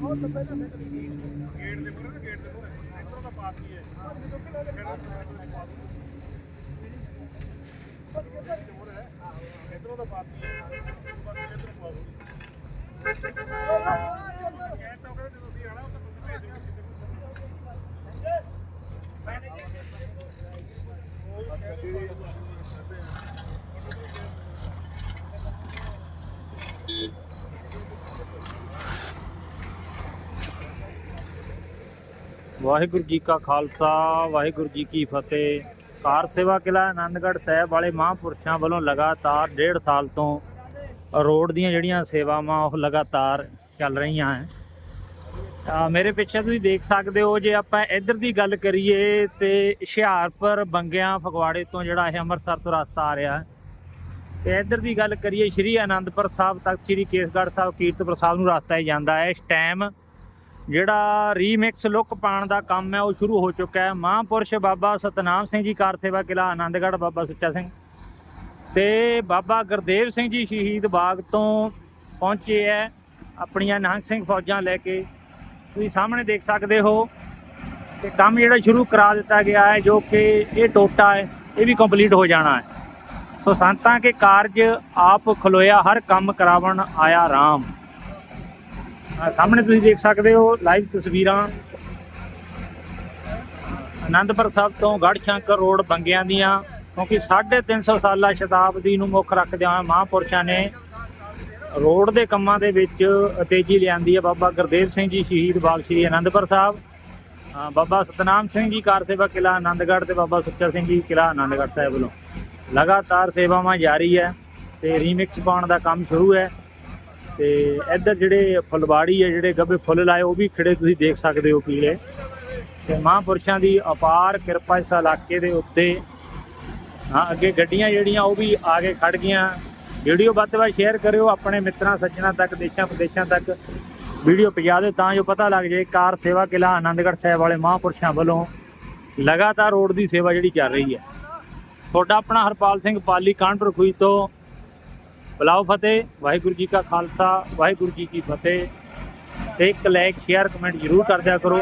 Gate ਦੇ ਪਰੇ gate ਦੇ ਪਰੇ ਇਧਰੋਂ ਦਾ ਪਾਸ ਹੀ ਹੈ ਇਧਰੋਂ ਦਾ ਪਾਸ ਹੀ ਹੈ ਬਸ ਇਧਰੋਂ ਪਾਸ ਗੇਟ ਤੋਂ ਕਹਿੰਦੇ ਤੁਸੀਂ ਆਣਾ ਉਹ ਤਾਂ ਤੁਸੀਂ ਭੇਜ ਦਿਓ ਵਾਹਿਗੁਰੂ ਜੀ ਕਾ ਖਾਲਸਾ, ਵਾਹਿਗੁਰੂ ਜੀ ਕੀ ਫਤਿਹ। ਕਾਰ ਸੇਵਾ ਕਿਲਾ ਆਨੰਦਗੜ੍ਹ ਸਾਹਿਬ ਵਾਲੇ ਮਹਾਂਪੁਰਸ਼ਾਂ ਵੱਲੋਂ ਲਗਾਤਾਰ ਡੇਢ ਸਾਲ ਤੋਂ ਰੋਡ ਦੀਆਂ ਜਿਹੜੀਆਂ ਸੇਵਾਵਾਂ, ਉਹ ਲਗਾਤਾਰ ਚੱਲ ਰਹੀਆਂ ਹੈ। ਮੇਰੇ ਪਿੱਛੇ ਤੁਸੀਂ ਦੇਖ ਸਕਦੇ ਹੋ, ਜੇ ਆਪਾਂ ਇੱਧਰ ਦੀ ਗੱਲ ਕਰੀਏ ਤੇ ਹੁਸ਼ਿਆਰਪੁਰ, ਬੰਗਿਆਂ, ਫਗਵਾੜੇ ਤੋਂ ਜਿਹੜਾ ਇਹ ਅੰਮ੍ਰਿਤਸਰ ਤੋਂ ਰਸਤਾ ਆ ਰਿਹਾ ਹੈ। ਤੇ ਇੱਧਰ ਦੀ ਗੱਲ ਕਰੀਏ, ਸ਼੍ਰੀ ਆਨੰਦਪੁਰ ਸਾਹਿਬ ਤੱਕ, ਸ਼੍ਰੀ ਕੇਸਗੜ੍ਹ ਸਾਹਿਬ, ਕੀਰਤਪੁਰ ਸਾਹਿਬ ਨੂੰ ਰਸਤਾ ਹੀ ਜਾਂਦਾ ਹੈ। ਇਸ ਟਾਈਮ ਜਿਹੜਾ ਰੀਮਿਕਸ ਲੁੱਕ ਪਾਉਣ ਦਾ ਕੰਮ ਹੈ, ਉਹ ਸ਼ੁਰੂ ਹੋ ਚੁੱਕਾ ਹੈ। ਮਹਾਂਪੁਰਸ਼ ਬਾਬਾ ਸਤਨਾਮ ਸਿੰਘ ਜੀ ਕਾਰ ਸੇਵਾ ਕਿਲਾ, ਆਨੰਦਗੜ੍ਹ ਬਾਬਾ ਸੁੱਚਾ ਸਿੰਘ। ਤੇ ਬਾਬਾ ਗੁਰਦੇਵ ਸਿੰਘ ਜੀ ਸ਼ਹੀਦ ਬਾਗ ਤੋਂ ਪਹੁੰਚੇ ਹੈ, ਆਪਣੀਆਂ ਨਿਹੰਗ ਸਿੰਘ ਫੌਜਾਂ ਲੈ ਕੇ। ਤੁਸੀਂ ਸਾਹਮਣੇ ਦੇਖ ਸਕਦੇ ਹੋ ਕਿ ਕੰਮ ਜਿਹੜਾ ਸ਼ੁਰੂ ਕਰਾ ਦਿੱਤਾ ਗਿਆ ਹੈ, ਜੋ ਕਿ ਇਹ ਟੋਟਾ ਹੈ, ਇਹ ਵੀ ਕੰਪਲੀਟ ਹੋ ਜਾਣਾ ਹੈ। ਸੋ ਸੰਤਾਂ ਕੇ ਕਾਰਜ ਆਪ ਖਲੋਇਆ, ਹਰ ਕੰਮ ਕਰਾਵਣ ਆਇਆ ਰਾਮ। ਸਾਹਮਣੇ ਤੁਸੀਂ ਦੇਖ ਸਕਦੇ ਹੋ ਲਾਈਵ ਤਸਵੀਰਾਂ। ਆਨੰਦਪੁਰ ਸਾਹਿਬ ਤੋਂ ਗੜਸ਼ੰਕਰ ਰੋਡ ਬੰਗਿਆਂ ਦੀਆਂ, ਕਿਉਂਕਿ 350 ਸਾਲਾ ਸ਼ਤਾਬਦੀ ਨੂੰ ਮੁੱਖ ਰੱਖਦਿਆਂ ਹੋਇਆ ਮਹਾਂਪੁਰਸ਼ਾਂ ਨੇ ਰੋਡ ਦੇ ਕੰਮਾਂ ਦੇ ਵਿੱਚ ਤੇਜ਼ੀ ਲਿਆਂਦੀ ਹੈ। ਬਾਬਾ ਗੁਰਦੇਵ ਸਿੰਘ ਜੀ ਸ਼ਹੀਦ ਬਾਗ ਸ਼੍ਰੀ ਆਨੰਦਪੁਰ ਸਾਹਿਬ ਬਾਬਾ ਸਤਨਾਮ ਸਿੰਘ ਜੀ ਕਾਰ ਸੇਵਾ ਕਿਲਾ ਆਨੰਦਗੜ੍ਹ ਤੇ ਬਾਬਾ ਸੁੱਚਾ ਸਿੰਘ ਜੀ ਕਿਲਾ ਆਨੰਦਗੜ੍ਹ ਸਾਹਿਬ ਵੱਲੋਂ। ਲਗਾਤਾਰ ਸੇਵਾਵਾਂ ਜਾਰੀ ਹੈ ਤੇ ਰੀਮਿਕਸ ਪਾਉਣ ਦਾ ਕੰਮ ਸ਼ੁਰੂ ਹੈ। ਤੇ ਇੱਧਰ ਜਿਹੜੇ ਫੁਲਵਾੜੀ ਹੈ, ਜਿਹੜੇ ਗੱਭੇ ਫੁੱਲ ਲਾਏ, ਉਹ ਵੀ ਖਿੜੇ ਤੁਸੀਂ ਦੇਖ ਸਕਦੇ ਹੋ ਪੀਲੇ। ਤੇ ਮਹਾਂਪੁਰਸ਼ਾਂ ਦੀ ਅਪਾਰ ਕਿਰਪਾ ਇਸ ਇਲਾਕੇ ਦੇ ਉੱਤੇ। ਹਾਂ, ਅੱਗੇ ਗੱਡੀਆਂ ਜਿਹੜੀਆਂ, ਉਹ ਵੀ ਆ ਕੇ ਖੜ ਗਈਆਂ। ਵੀਡੀਓ ਵੱਧ ਤੋਂ ਵੱਧ ਸ਼ੇਅਰ ਕਰਿਓ, ਆਪਣੇ ਮਿੱਤਰਾਂ, ਸੱਜਣਾ ਤੱਕ, ਦੇਸ਼ਾਂ ਵਿਦੇਸ਼ਾਂ ਤੱਕ। ਵੀਡੀਓ ਪਹੁੰਚਾ ਦਿਓ, ਤਾਂ ਜੋ ਪਤਾ ਲੱਗ ਜਾਏ, ਕਾਰ ਸੇਵਾ ਕਿਲਾ ਆਨੰਦਗੜ੍ਹ ਸਾਹਿਬ ਵਾਲੇ ਮਹਾਂਪੁਰਸ਼ਾਂ ਵੱਲੋਂ ਲਗਾਤਾਰ ਰੋਡ ਦੀ ਸੇਵਾ ਜਿਹੜੀ ਚੱਲ ਰਹੀ ਹੈ। ਤੁਹਾਡਾ ਆਪਣਾ ਹਰਪਾਲ ਸਿੰਘ ਪਾਲੀ, ਕਾਨਪੁਰ ਖੁਈ ਤੋਂ ਬੁਲਾਓ ਫਤਿਹ, ਵਾਹਿਗੁਰੂ ਜੀ ਕਾ ਖਾਲਸਾ, ਵਾਹਿਗੁਰੂ ਜੀ ਕੀ ਫਤਿਹ। ਤੇ ਇੱਕ ਲਾਈਕ ਸ਼ੇਅਰ ਕਮੈਂਟ ਜ਼ਰੂਰ ਕਰ ਦਿਆ ਕਰੋ।